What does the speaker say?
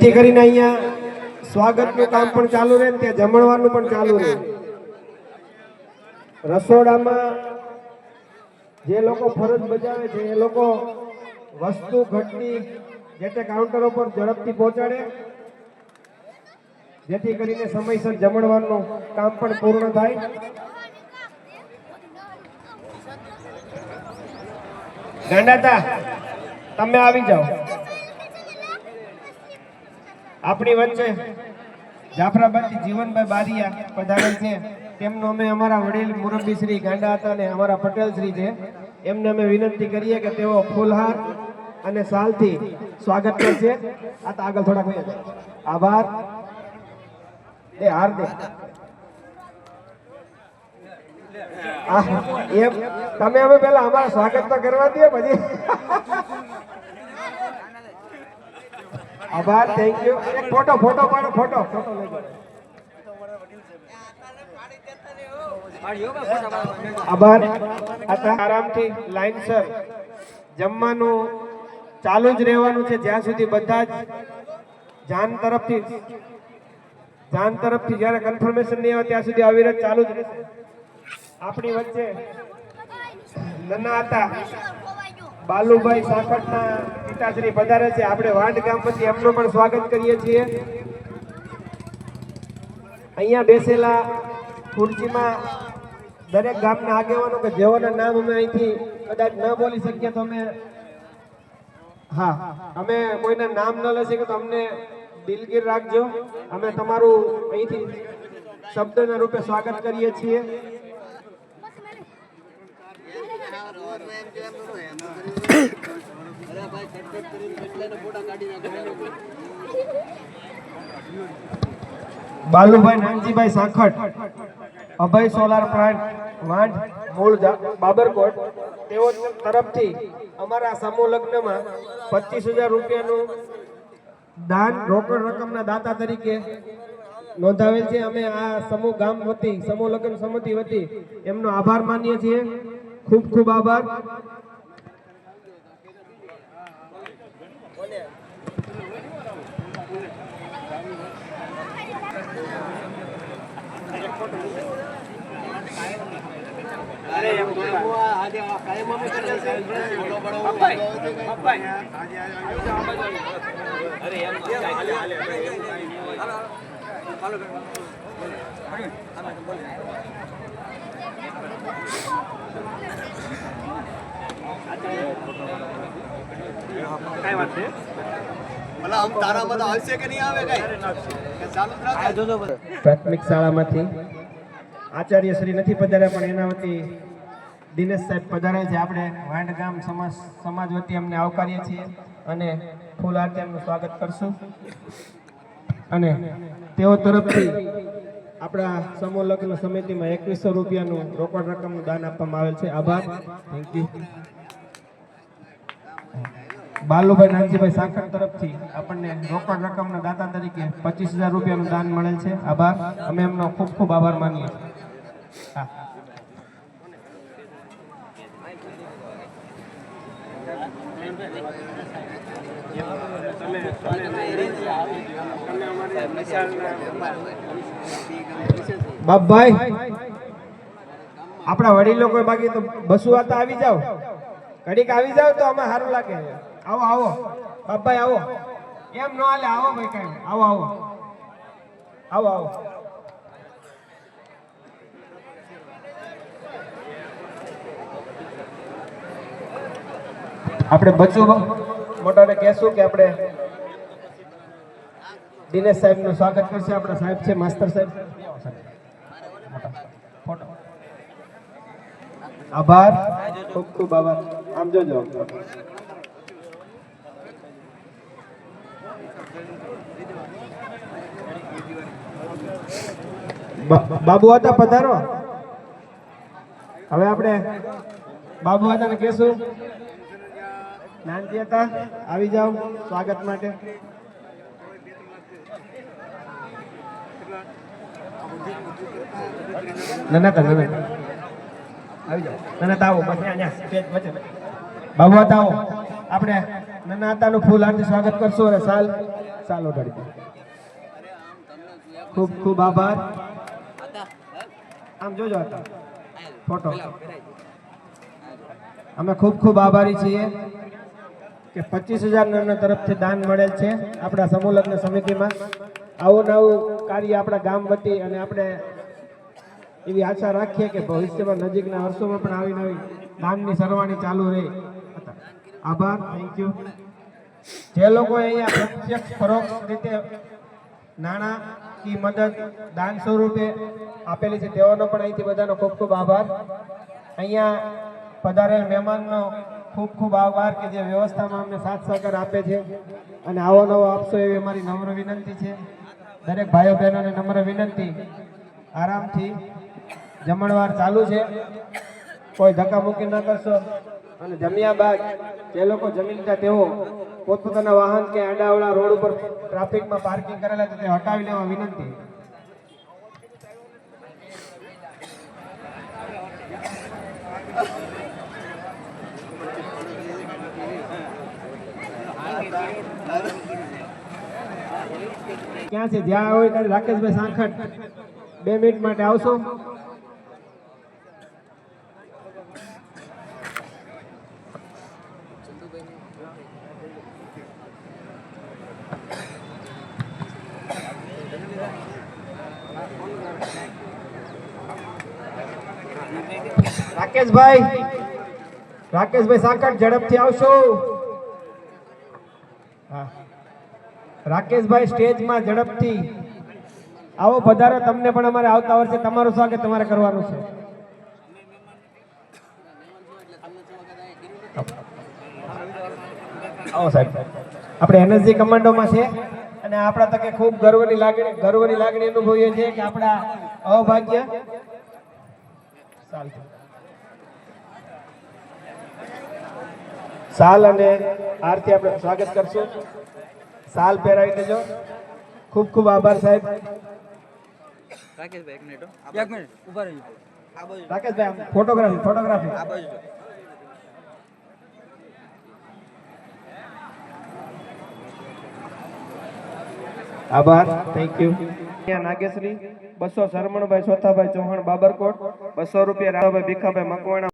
જેથી કરીને અહીંયા સ્વાગતનું કામ પણ ચાલુ રહે ને ત્યાં જમણવાનું પણ ચાલુ રહે. રસોડામાં જે લોકો ફરજ બજાવે છે, એ લોકો વસ્તુ ઘટની જે તે કાઉન્ટરો પર ઝડપથી પહોંચાડે. જેથી કરીને સમયસર જમણવાનું કામ પણ પૂર્ણ થાય. ગાંડાતા તમે આવી જાઓ. આપણી વચ્ચે જાફરાબાદથી જીવનભાઈ બારિયા પધારેલ છે. તેમનો અમે અમારા વડીલ મુરબ્બી શ્રી ગાંડા હતા અને અમારા પટેલ શ્રી છે. એમને અમે વિનંતી કરીએ કે તેઓ ફૂલહાર અને સાલથી સ્વાગત કરશે. આ તો આગળ થોડાક આભાર. એ હાર દે. એમ. તમે હવે પેલા અમારા સ્વાગત તો કરવા દે પછી. આભાર થેન્ક યુ એક ફોટો ફોટો પાડો ફોટો ફોટો લઈ આભાર આરામથી આરામથી લાઈનસર જમવાનું ચાલુ જ રહેવાનું છે જ્યાં સુધી બધા જ જાન તરફથી જાન તરફથી જ્યારે કન્ફર્મેશન નહીં આવે ત્યાં સુધી અવિરત ચાલુ જ રહેશે. આપણી વચ્ચે નના હતા. બાલુભાઈ સાકટના પિતાશ્રી પધારે છે. આપણે વાંડ ગામ પછી એમનું પણ સ્વાગત કરીએ છીએ. અહીંયા બેસેલા ખુરશીમાં દરેક ગામના આગેવાનો કે જેઓના નામ અમે અહીંથી કદાચ ન બોલી શકીએ તો અમે હા, અમે કોઈના નામ ન લઈ શકીએ તો અમને દિલગીર રાખજો. અમે તમારું અહીંથી શબ્દના રૂપે સ્વાગત કરીએ છીએ. બાલુભાઈ નાનજીભાઈ સાખટ, અભય સોલાર પ્લાન્ટ, વાંઢ, મૂળ બાબરકોટ. તેઓ તરફથી અમારા સમૂહ લગ્નમાં પચીસ હજાર રૂપિયાનું દાન, રોકડ રકમના દાતા તરીકે નોંધાવેલ છે. અમે આ સમૂહ ગામ વતી, સમૂહ લગ્ન સમિતિ વતી એમનો આભાર માનીએ છીએ. ખૂબ ખૂબ આભાર. ભલા આમ તારા બધા આવશે કે નહીં આવે કઈ કે ચાલુ જ રાખે. પ્રાથમિક શાળામાંથી આચાર્ય શ્રી નથી પધાર્યા પણ એના વતી દિનેશ સાહેબ પધારે છે. આપણે વાંડ ગામ સમાજ સમાજ વતી અમને આવકારીએ છીએ અને ફૂલ આરતી એમનું સ્વાગત કરશું. અને તેઓ તરફથી આપણા સમૂહ લગ્ન સમિતિમાં એકવીસો રૂપિયાનું રોકડ રકમનું દાન આપવામાં આવેલ છે. આભાર. થેન્ક યુ બાલુભાઈ નાનજીભાઈ સાંકળ તરફથી આપણને રોકડ રકમના દાતા તરીકે પચીસ હજાર રૂપિયાનું દાન મળેલ છે. આભાર. અમે એમનો ખૂબ ખૂબ આભાર માનીએ બાપભાઈ, આપણા વડીલો કોઈ બાકી તો બસુ તો આવી જાઓ. ઘડીક આવી જાવ તો અમે સારું લાગે. આવો આવો. બાપભાઈ આવો. એમ ન હાલે આવો ભાઈ કઈ. આવો આવો. આવો આવો. આપણે બચ્ચું મોટાને કહેશું કે આપણે દિનેશ સાહેબનું સ્વાગત કરશે. આપણા સાહેબ છે માસ્તર સાહેબ. ફોટો. આભાર. ખૂબ ખૂબ આભાર. આમ જોજો. બાબુ હતા પધારો. હવે આપણે બાબુ હતા ને કહેશું. નાનજી હતા, આવી જાઓ, સ્વાગત માટે. નાના તા જાઓ. નાના આવો વચ્ચે. બાબુ હતા આપણે નાના હતાનું ફૂલ હારથી સ્વાગત કરશું અને સાલ ગાડી દો. ખૂબ ખૂબ આભાર. આમ જોજો હતા ફોટો અમે ખૂબ ખૂબ આભારી છીએ કે પચીસ હજાર તરફથી દાન મળેલ છે આપણા સમૂહલગ્ન સમિતિમાં. આવું નવું કાર્ય આપણા ગામ વતી અને આપણે એવી આશા રાખીએ કે ભવિષ્યમાં નજીકના વર્ષોમાં પણ આવી નવી દાનની સરવાણી ચાલુ રહે. આભાર. થેન્ક યુ જે લોકોએ અહીંયા પ્રત્યક્ષ પરોક્ષ રીતે નાણાં કી મદદ, દાન સ્વરૂપે આપેલી છે. તેઓનો પણ અહીંથી બધાનો ખૂબ ખૂબ આભાર. અહીંયા પધારેલ મહેમાનનો ખૂબ ખૂબ આભાર કે જે વ્યવસ્થામાં અમને સાથ સહકાર આપે છે. અને આવો નવો આપશો એવી અમારી નમ્ર વિનંતી છે. દરેક ભાઈઓ, બહેનોને નમ્ર વિનંતી. આરામથી જમણવાર ચાલુ છે. કોઈ ધક્કા મૂકી ન કરશો. અને જમ્યા બાદ જે લોકો જમી લીધા તેઓ પોતપોતાના વાહન કે આડાવડા રોડ ઉપર ટ્રાફિકમાં પાર્કિંગ કરેલા તે હટાવી લેવા વિનંતી. ક્યાં છે? જ્યાં હોય ત્યારે રાકેશભાઈ સાંખટ બે મિનિટ માટે આવશો? રાકેશભાઈ રાકેશભાઈ સાંકટ ઝડપથી આવશો. રાકેશભાઈ સ્ટેજમાં ઝડપથી. આવો પધારો, તમને પણ અમારે આવતા વર્ષે તમારું સ્વાગત તમારે કરવાનું છે. આવો સાહેબ. આપણે એનર્જી કમાન્ડોમાં છે અને આપણા તકે ખૂબ ગર્વની લાગણી ગર્વની લાગણી અનુભવીએ છીએ કે આપણા અભાગ્ય ચાલતું સાલ અને આરતી આપણે સ્વાગત કરશું. સાલ પહેરાવી દેજો. ખૂબ ખૂબ આભાર સાહેબ. રાકેશભાઈ એક મિનિટ એક મિનિટ ઊભા રહેજો. રાકેશભાઈ ફોટોગ્રાફી ફોટોગ્રાફી આ બાજુ આભાર. થેન્ક યુ નાગેશ્રી બસો શરમણભાઈ સોથાભાઈ ચૌહાણ બાબરકોટ બસો રૂપિયા રાધાભાઈ ભીખાભાઈ મકવાણા